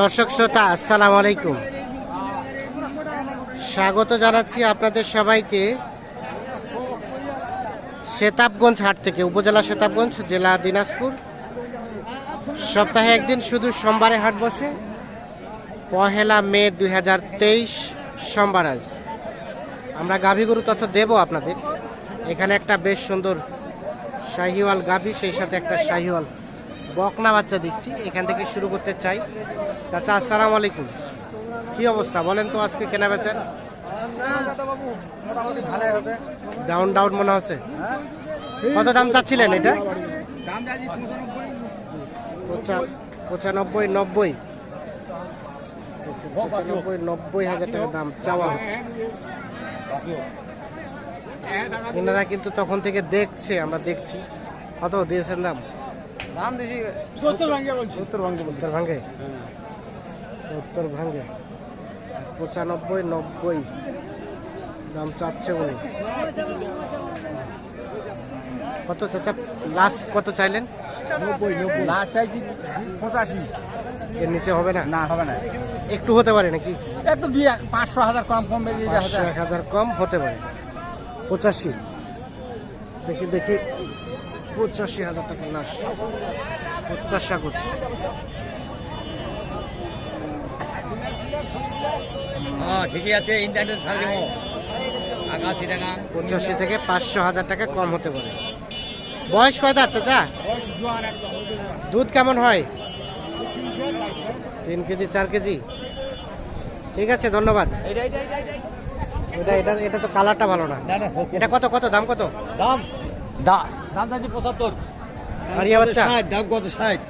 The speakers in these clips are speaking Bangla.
দর্শক শ্রোতা, আসসালামু আলাইকুম। স্বাগত জানাচ্ছি আপনাদের সবাইকে সেতাবগঞ্জ হাট থেকে, উপজেলা সেতাবগঞ্জ, জেলা দিনাজপুর। সপ্তাহে একদিন শুধু সোমবারে হাট বসে, পহেলা মে দুই হাজার তেইশ সোমবার আজ। আমরা গাভী গরু তথ্য দেব আপনাদের। এখানে একটা বেশ সুন্দর শাহিওয়াল গাভী, সেই সাথে একটা শাহিওয়াল বকনা বাচ্চা দিচ্ছি এখান থেকে শুরু করতে চাই। চাচা, আসসালাম আলাইকুম। কি অবস্থা? বলেন তো আজকে কেনা বেচেন ডাউন ডাউন মনে হচ্ছে। কত দাম চাচ্ছিলেন এটা? পঁচানব্বই, নব্বই। পঁচানব্বই, নব্বই হাজার টাকা দাম চাওয়া হচ্ছে। এনারা কিন্তু তখন থেকে দেখছে, আমরা দেখছি। কত দিয়েছেন দাম? দাম দিছি। সত্তর ভাঙ্গে বলছি। উত্তর ভাঙ্গে উত্তর ভাঙ্গে? উত্তর ভাঙ্গে। পঁচানব্বই নব্বই। দাম চাচ্ছে উনি। কত চাচা? লাস্ট কত চাইলেন? নব্বই নব্বই। না চাইছি পঁচাশি। এর নিচে হবে না? না হবে না। একটু হতে পারে নাকি? একটু দুই এক পাঁচশো হাজার কম কম বেরিয়ে পাঁচশো এক হাজার কম হতে পারে। পঁচাশি। দেখি দেখি। পঁচাশি হাজার টাকা লাশ প্রত্যাশা করছি। হ্যাঁ ঠিকই আছে পঁচাশি থেকে পাঁচশো হাজার টাকা কম হতে পারে। বয়স কয় দাঁত চাচা? দুধ কেমন হয়? তিন কেজি চার কেজি? ঠিক আছে ধন্যবাদ। এটা এটা এটা তো কালারটা ভালো না। এটা কত কত দাম কত? দাম? দা দাম চাইছি পঁচাত্তর। হারিয়া বাচ্চা? ষাট দাম কত? ষাট।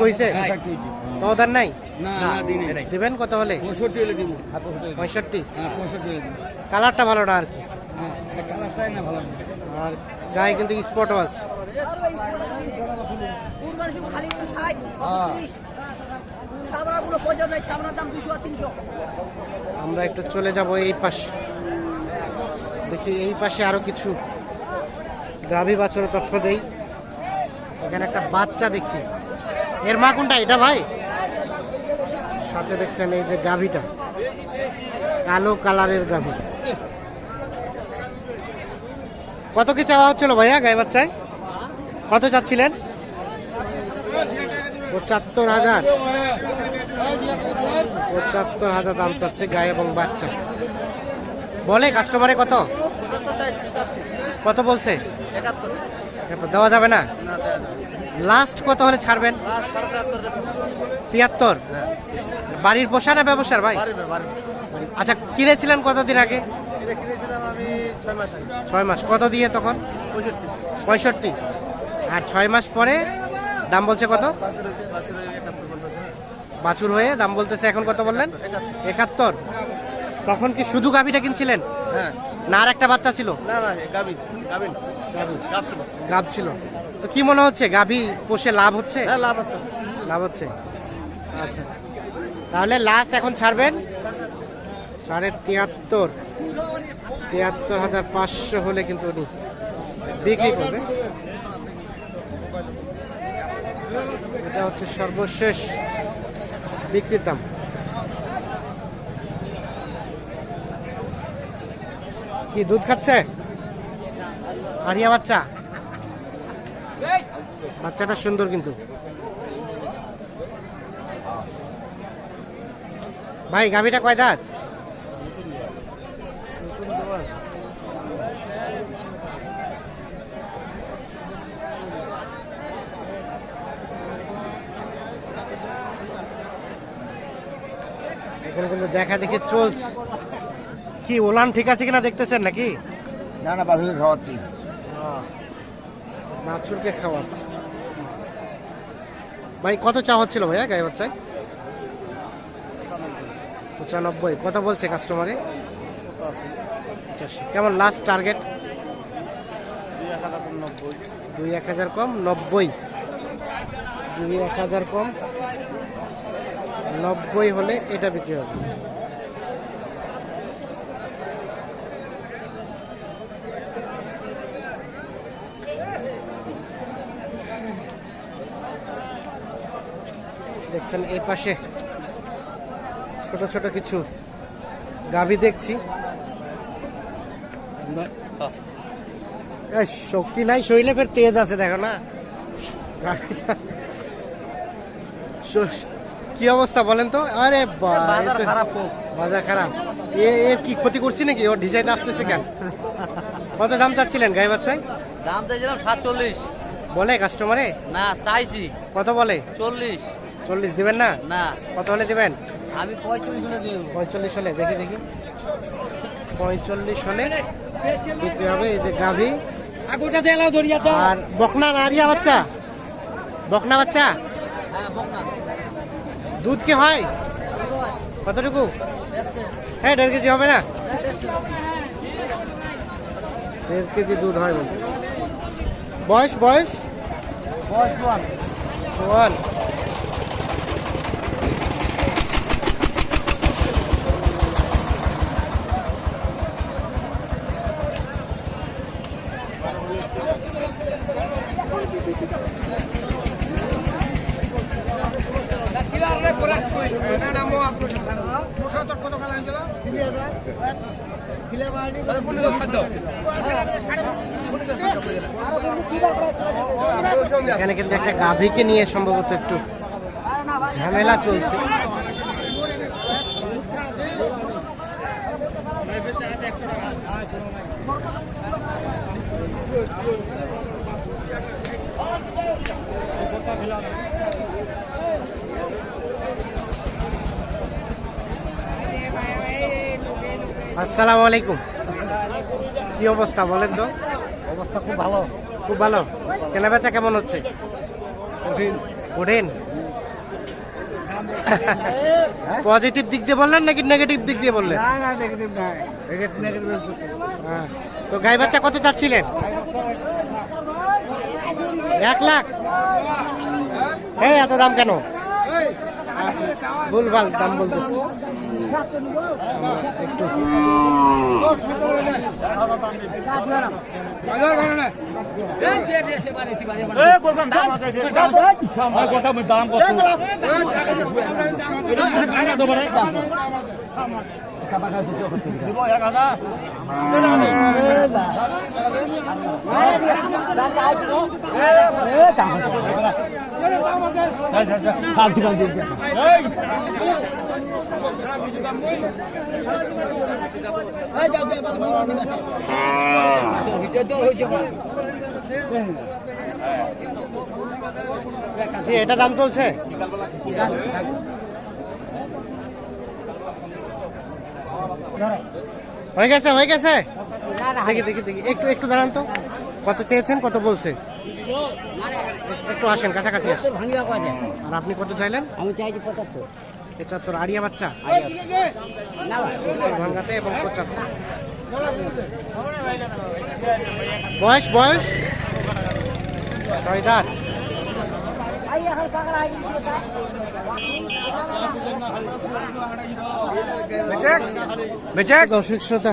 কইছে? তো দান নাই? না না দিনে। দিবেন কত হলে? পঁয়ষট্টি হলে দিব। পঁয়ষট্টি? হ্যাঁ পঁয়ষট্টি হলে দিব। কালারটা ভালো না আর কি? হ্যাঁ কালারটাই না ভালো আর গায়ে কিন্তু স্পটও আছে দাম আমরা একটু চলে যাব এই পাশে। দেখি এই পাশে আরও কিছু। গাভী বাছরের তথ্য দেই। এখানে একটা বাচ্চা দেখছি। এর মা কোনটা? এটা ভাই? সাথে দেখছেন এই যে গাভীটা। কালো কালারের গাভী। কত কি চাওয়া হচ্ছিল ভাইয়া গায়ে বাচ্চায়? কত চাচ্ছিলেন? পঁচাত্তর হাজার। পঁচাত্তর হাজার দাম চাচ্ছে গায়ে এবং বাচ্চা। বলে কাস্টমারে কত? কত বলছে? দেওয়া যাবে না? লাস্ট কত হলে ছাড়বেন? তিয়াত্তর? বাড়ির পোষা না ব্যবসার ভাই? আচ্ছা কিনেছিলেন কতদিন আগে? ছয় মাস কত দিয়ে তখন? পঁয়ষট্টি। আর ছয় মাস পরে দাম বলছে কত? বাছুর হয়ে দাম বলতেছে এখন কত বললেন? একাত্তর। তখন কি শুধু গাভিটা কিনছিলেন? হ্যাঁ। না আর একটা বাচ্চা ছিল। না না গাবিন গাবিন গাব ছিল। তো কি মনে হচ্ছে গাভী পোষে লাভ হচ্ছে? হ্যাঁ লাভ আছে। লাভ হচ্ছে। আচ্ছা। তাহলে লাস্ট এখন ছাড়বেন? সাড়ে তিয়াত্তর। তিয়াত্তর হাজার পাঁচশো হলে কিন্তু উনি বিক্রি করবে। এটা হচ্ছে সর্বশেষ বিক্রির কি, দুধ খাচ্ছে? আরিয়া বাচ্চা। বাচ্চাটা সুন্দর কিন্তু। ভাই, গাভিটা কয় দাঁত? এখানে কিন্তু দেখা দেখি চলছে। কি ওলান ঠিক আছে কিনা দেখতেছেন নাকি? না না বাছুর খাওয়াচ্ছি। বাছুরকে খাওয়াচ্ছি। ভাই কত চা হচ্ছিল ভাইয়া গায়ে বাচ্চায়? পঁচানব্বই। কত বলছে কাস্টমারে কেমন লাস্ট টার্গেট দুই এক হাজার কম নব্বই। দুই এক হাজার কম নব্বই হলে এটা বিক্রি হবে। দেখছেন এই পাশে ছোট ছোট কিছু গাভি দেখছি। শক্তি নাই শরীরে ফের তেজ আছে দেখো না। গাভীটা কি অবস্থা বলেন তো? আরে বাজার খারাপ এ এর কি ক্ষতি করছি নাকি? ওর ডিজাইন আসতেছে কেন? কত দাম চাচ্ছিলেন গাই বাচ্চায়? দাম চাইছিলাম সাতচল্লিশ। বলে কাস্টমারে না চাইছি। কত বলে? চল্লিশ। চল্লিশ দিবেন না? না। কত হলে দিবেন? আমি পঁয়ত্রিশ হলে দিয়ে দেবো। পঁয়তাল্লিশ হলে দেখি দেখি। পঁয়তাল্লিশ হলে বিক্রি হবে এই যে গাভী। আর বকনা নারিয়া বাচ্চা? বকনা বাচ্চা? হ্যাঁ দুধ কি হয়? কতটুকু? হ্যাঁ দেড় কেজি হবে না? দেড় কেজি দুধ হয় বলতে বয়স বয়স? জোয়ান। ওয়ান এখানে কিন্তু একটা গাভীকে নিয়ে সম্ভবত একটু ঝামেলা চলছে। আসসালামু আলাইকুম। কি অবস্থা বলেন তো? অবস্থা খুব ভালো। খুব ভালো। কেনা বেচা কেমন হচ্ছে? কঠিন। পজিটিভ দিক দিয়ে বললেন নাকি নেগেটিভ দিক দিয়ে বললেন? না না নেগেটিভ নাই। নেগেটিভ হ্যাঁ। তো গাই বাচ্চা কত চাচ্ছিলেন? এক লাখ? এই এত দাম কেন? ভুলভাল দাম বলতেছি। একটু কি, এটা দাম চলছে? হয়ে গেছে হয়ে গেছে? দেখি দেখি দেখি। একটু একটু দাঁড়ান তো। কত চেয়েছেন কত বলছে? একটু আসেন কাছাকাছি আর আপনি কত চাইলেন? আমি চাইছি পঁচাত্তর। পঁচাত্তর আড়িয়া বাচ্চা? ভাঙ্গাতে এবং পঁচাত্তর। বয়স বয়স? ছয় দাঁত বেচে? দর্শক শ্রোতা।